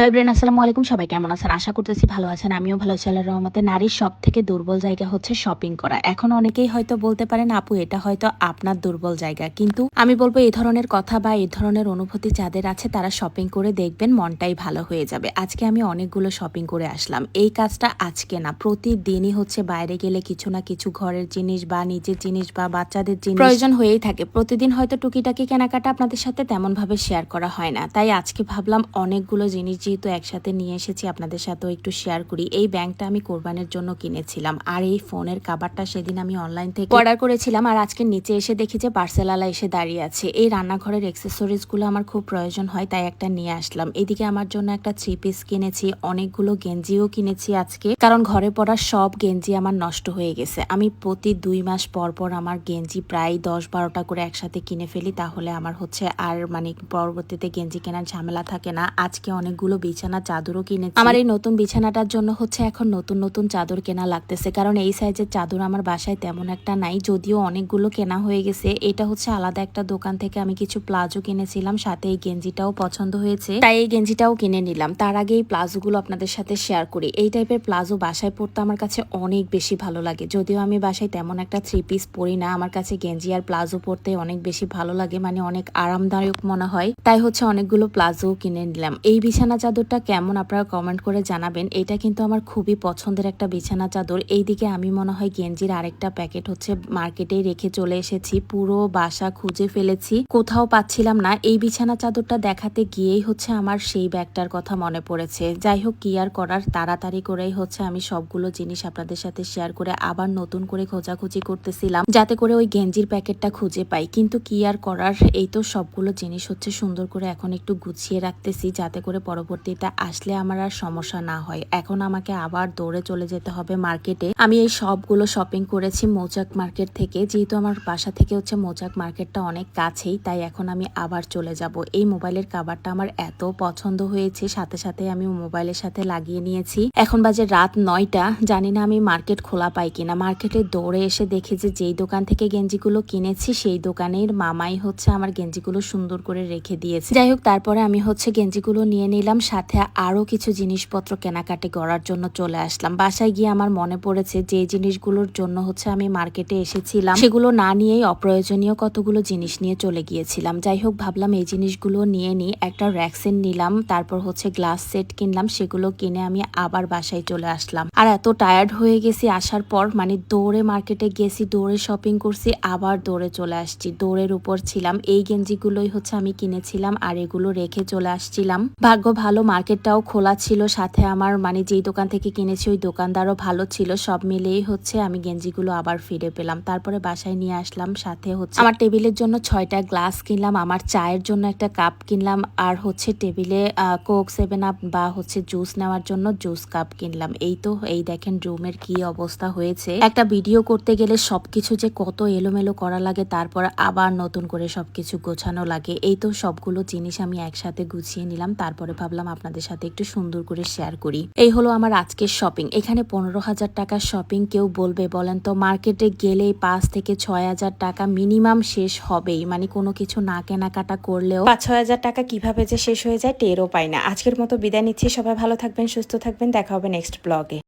Hello brain আসসালামু আলাইকুম। সবাই কেমন আছেন? আশা করতেছি ভালো আছেন। আমিও ভালো আছি। আল্লাহর রহমতে নারীর সব থেকে দুর্বল জায়গা হচ্ছে শপিং করা। এখন অনেকেই হয়তো বলতে পারেন, আপু, এটা হয়তো আপনার দুর্বল জায়গা। কিন্তু আমি বলব, এই ধরনের কথা বা এই ধরনের অনুভূতি যাদের আছে, তারা শপিং করে দেখবেন মনটাই ভালো হয়ে যাবে। আজকে আমি অনেকগুলো শপিং করে আসলাম। এই কাজটা আজকে না, প্রতিদিনই হচ্ছে বাইরে গেলে কিছু না কিছু ঘরের জিনিস বা নিজের জিনিস বা বাচ্চাদের জিনিস প্রয়োজন হয়েই থাকে। প্রতিদিন হয়তো টুকিটাকি কেনাকাটা আপনাদের সাথে তেমন ভাবে শেয়ার করা হয় না। তাই আজকে ভাবলাম অনেকগুলো জিনিস যেহেতু একসাথে নিয়ে এসেছি, আপনাদের সাথেও একটু শেয়ার করি। এই ব্যাংকটা আমি কোরবানের জন্য কিনেছিলাম। আর এই ফোনের কাবারটা সেদিন আমি অনলাইন থেকে অর্ডার করেছিলাম আর আজকে নিচে এসে দেখি যে পার্সেলালা এসে দাঁড়িয়ে আছে। এই রান্নাঘরের এক্সেসরিজগুলো আমার খুব প্রয়োজন হয়, তাই একটা নিয়ে আসলাম। এদিকে আমার জন্য একটা থ্রি পিস কিনেছি, অনেকগুলো গেঞ্জিও কিনেছি আজকে। কারণ ঘরে পড়া সব গেঞ্জি আমার নষ্ট হয়ে গেছে। আমি প্রতি দুই মাস পর পর আমার গেঞ্জি প্রায় দশ বারোটা করে একসাথে কিনে ফেলি, তাহলে আমার হচ্ছে আর মানে পরবর্তীতে গেঞ্জি কেনার ঝামেলা থাকে না। আজকে অনেকগুলো বিছানা চাদরও কিনেছি। আমার এই নতুন বিছানাটার জন্য হচ্ছে এখন নতুন নতুন চাদর কেনা লাগতেছে। কারণ এই সাইজের চাদর আমার বাসায় তেমন একটা নাই, যদিও অনেকগুলো কেনা হয়ে গেছে। এটা হচ্ছে আলাদা একটা দোকান থেকে আমি কিছু প্লাজো কিনেছিলাম, সাথে এই গেঞ্জিটাও পছন্দ হয়েছে। তাই এই গেঞ্জিটাও কিনে নিলাম। তার আগে এই প্লাজোগুলো আপনাদের সাথে শেয়ার করি। এই টাইপের প্লাজো বাসায় পরতে আমার কাছে অনেক বেশি ভালো লাগে। যদিও আমি বাসায় তেমন একটা থ্রি পিস পরি না, আমার কাছে গেঞ্জি আর প্লাজো পরতে অনেক বেশি ভালো লাগে মানে অনেক আরামদায়ক মনে হয়। তাই হচ্ছে অনেকগুলো প্লাজো কিনে নিলাম। এই বিছানা চাদরটা কেমন আপনারা কমেন্ট করে জানাবেন। এটা কিন্তু আমার খুবই পছন্দের একটা বিছানা চাদর। এইদিকে আমি মনে হয় গেঞ্জির আরেকটা প্যাকেট হচ্ছে মার্কেটে রেখে চলে এসেছি। পুরো বাসা খুঁজে ফেলেছি। কোথাও পাচ্ছিলাম না। এই বিছানা চাদরটা দেখাতে গিয়েই হচ্ছে আমার সেই ব্যাগটার কথা মনে পড়েছে। যাই হোক, কি আর করার? তাড়াতাড়ি করেই হচ্ছে আমি সবগুলো জিনিস আপনাদের সাথে শেয়ার করে আবার নতুন করে খোঁজাখুঁজি করতেছিলাম, যাতে করে ওই গেঞ্জির প্যাকেটটা খুঁজে পাই। কিন্তু কি আর করার? এই তো সবগুলো জিনিস হচ্ছে সুন্দর করে এখন একটু গুছিয়ে রাখতেছি, যাতে করে পরবর্তীতে আসলে আমার আর সমস্যা না হয়। এখন আমাকে আবার দৌড়ে চলে যেতে হবে মার্কেটে। আমি এই সবগুলো শপিং করেছি মৌচাক মার্কেট থেকে। যেহেতু আমার বাসা থেকে হচ্ছে মৌচাক মার্কেটটা অনেক কাছেই, তাই এখন আমি আবার চলে যাব। এই মোবাইলের কাভারটা আমার এত পছন্দ হয়েছে, সাথে সাথে আমি মোবাইলের সাথে লাগিয়ে নিয়েছি। এখন বাজে রাত নয়টা, জানি না আমি মার্কেট খোলা পাই কিনা। মার্কেটে দৌড়ে এসে দেখি যে যেই দোকান থেকে গেঞ্জিগুলো কিনেছি, সেই দোকানের মামাই হচ্ছে আমার গেঞ্জিগুলো সুন্দর করে রেখে দিয়েছে। যাই হোক, তারপরে আমি হচ্ছে গেঞ্জিগুলো নিয়ে নিলাম। সাথে আরও কিছু জিনিসপত্র কেনাকাটি করার জন্য চলে আসলাম। বাসায় গিয়ে আমার মনে পড়েছে যে জিনিসগুলোর জন্য হচ্ছে আমি মার্কেটে এসেছিলাম। সেগুলো না নিয়েই অপ্রয়োজনীয় কতগুলো জিনিস নিয়ে চলে গিয়েছিলাম। যাই হোক, ভাবলাম এই জিনিসগুলো নিয়ে নিই। একটা র্যাক্সেন নিলাম, তারপর হচ্ছে গ্লাস সেট কিনলাম। সেগুলো কিনে আমি আবার বাসায় চলে আসলাম। আর এত টায়ার্ড হয়ে গেছি আসার পর মানে দৌড়ে মার্কেটে গেছি, দৌড়ে শপিং করছি, আবার দৌড়ে চলে আসছি। দৌড়ের উপর ছিলাম। এই গেঞ্জিগুলোই হচ্ছে আমি কিনেছিলাম আর এগুলো রেখে চলে আসছিলাম। ভাগ্য ভালো মার্কেটটাও খোলা ছিল, সাথে আমার মানে যেই দোকান থেকে কিনেছি ওই দোকানদারও ভালো ছিল, সব মিলেই হচ্ছে আমি গেঞ্জিগুলো আবার ফিরে পেলাম। তারপরে বাসায় নিয়ে আসলাম, সাথে হচ্ছে আমার টেবিলের জন্য ছয়টা গ্লাস কিনলাম, আমার চায়ের জন্য একটা কাপ কিনলাম, আর হচ্ছে টেবিলে কোক, সেভেন আপ বা হচ্ছে জুস নেওয়ার জন্য জুস কাপ কিনলাম। এই তো, এই দেখেন রুমের কি অবস্থা হয়েছে। একটা ভিডিও করতে গেলে সবকিছু যে কত এলোমেলো করা লাগে, তারপর আবার নতুন করে সবকিছু গোছানো লাগে। এই তো সবগুলো জিনিস আমি একসাথে গুছিয়ে নিলাম, তারপরে ভাবলাম আপনাদের সাথে একটু সুন্দর করে শেয়ার করি। এই হলো আমার আজকের শপিং এখানে পনেরো হাজার টাকার শপিং কেউ বলবে, বলেন তো মার্কেটে গেলেই পাঁচ থেকে ছয় হাজার টাকা মিনিমাম শেষ হবেই। মানে কোনো কিছু না কেনাকাটা করলেও পাঁচ, ছয় হাজার টাকা কীভাবে যে শেষ হয়ে যায় টেরও পাই না। আজকের মতো বিদায় নিচ্ছি। সবাই ভালো থাকবেন, সুস্থ থাকবেন। দেখা হবে নেক্সট ব্লগে